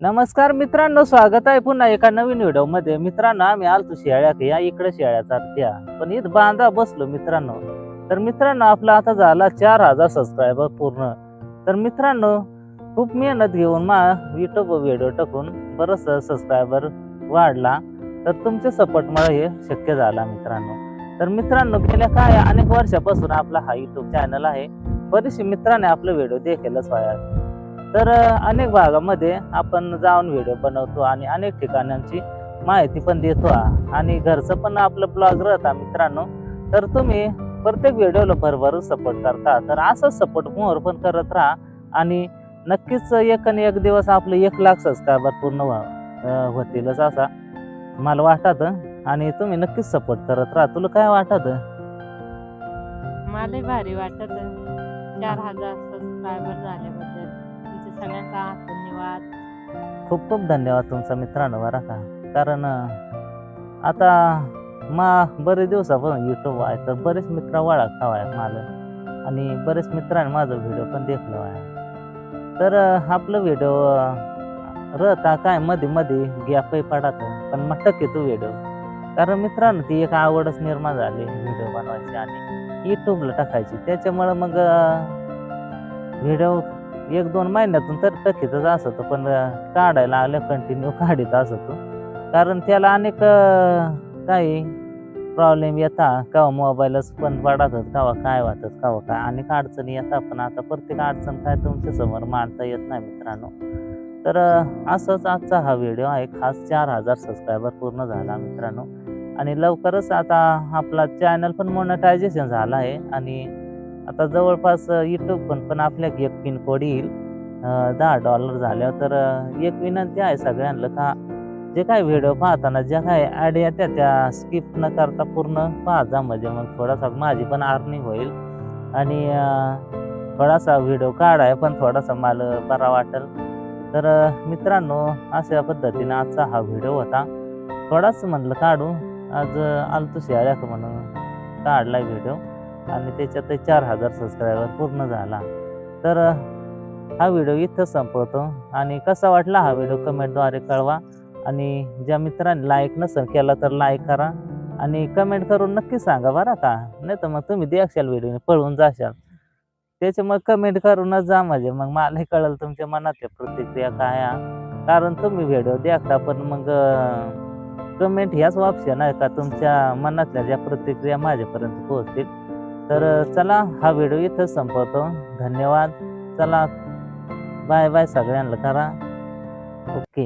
नमस्कार मित्रांनो स्वागत आहे पुन्हा एका नवीन व्हिडिओमध्ये मित्रांनो आम्ही आलतो शेळ्यात या इकडे शेळ्या चालत्या पण इथं बांधा बसलो मित्रांनो. तर मित्रांनो आपला आता झाला चार हजार सबस्क्रायबर पूर्ण. तर मित्रांनो खूप मेहनत घेऊन मा युट्यूब व्हिडिओ टाकून बरंच सबस्क्रायबर वाढला. तर तुमच्या सपोर्टमुळे हे शक्य झाला मित्रांनो. तर मित्रांनो गेल्या काय अनेक वर्षापासून आपला हा युट्यूब चॅनल आहे. बरेचसे मित्रांनी आपलं व्हिडिओ देखीलच व्हाया तर अनेक भागामध्ये आपण जाऊन व्हिडिओ बनवतो आणि अनेक ठिकाणांची माहिती पण देतो. आणि घरचं पण आपलं ब्लॉग राहता मित्रांनो. तर तुम्ही प्रत्येक व्हिडिओला भरभरून सपोर्ट करता. तर असंच सपोर्ट मोर पण करत राहा आणि नक्कीच एक आणि एक दिवस आपलं एक लाख सबस्क्रायबर पूर्ण होतीलच असा मला वाटत. आणि तुम्ही नक्कीच सपोर्ट करत राहा. तुला काय वाटत? मला भारी वाटत. चार हजार सबस्क्रायबर झाले सगळ्यांचा धन्यवाद. खूप खूप धन्यवाद तुमचा मित्रांनो बरं का. कारण आता मा बरेच दिवसापासून युट्यूब आहे तर बरेच मित्र ओळखता आहे मला आणि बरेच मित्रांनी माझा व्हिडिओ पण देखलो आहे. तर आपलं व्हिडिओ रहता काय मध्ये मध्ये गॅपही पडत पण मग टक्के तो व्हिडिओ. कारण मित्रांनो ती एक आवडच निर्माण झाली व्हिडिओ बनवायची आणि युट्यूबला टाकायची. त्याच्यामुळं मग व्हिडिओ एक दोन महिन्यातून तर टकीतच असतो पण काढायला आलं कंटिन्यू काढीत असतो. कारण त्याला अनेक काही प्रॉब्लेम येतात. केव्हा मोबाईलच पण पडतात केव्हा काय वाटत केव्हा काय? अनेक अडचणी येतात पण आता प्रत्येक अडचण काय तुमच्यासमोर मांडता येत नाही मित्रांनो. तर असंच आजचा हा व्हिडिओ आहे. खास चार हजार सबस्क्रायबर पूर्ण झाला मित्रांनो. आणि लवकरच आता आपला चॅनल पण मोनटायझेशन झाला आहे. आणि आता जवळपास युट्यूब पण पण आपल्या एक पिन कोड येईल दहा डॉलर झाल्यावर तर एक विनंती आहे सगळ्यांना का जे काय व्हिडिओ पाहताना ज्या काय ॲड येत्या त्या स्किप न करता पूर्ण पाहा जा म्हणजे मग थोडासा माझी पण अर्निंग होईल. आणि थोडासा व्हिडिओ काढाय पण थोडासा मला बरा वाटेल. तर मित्रांनो अशा पद्धतीने आजचा हा व्हिडिओ होता. थोडाच म्हणलं काढू. आज आलतो शिळ्या म्हणून काढला व्हिडिओ. आणि त्याच्यात चार हजार सबस्क्रायबर पूर्ण झाला. तर हा व्हिडिओ इथं संपवतो. आणि कसा वाटला हा व्हिडिओ कमेंटद्वारे कळवा. आणि ज्या मित्रांनी लाईक नसेल केला तर लाईक करा. आणि कमेंट करून नक्की सांगा बरं का? नाही तर मग तुम्ही देखशाल व्हिडिओने पळून जाशाल. त्याच्यामुळे कमेंट करूनच जा म्हणजे मग मलाही कळेल तुमच्या मनातल्या प्रतिक्रिया काय आहे. कारण तुम्ही व्हिडिओ देखता पण मग कमेंट ह्याच ऑप्शन आहे का? तुमच्या मनातल्या ज्या प्रतिक्रिया माझ्यापर्यंत पोहोचतील तर चला हा व्हिडिओ इथं संपवतो. धन्यवाद. चला बाय बाय सगळ्यांना करा. ओके.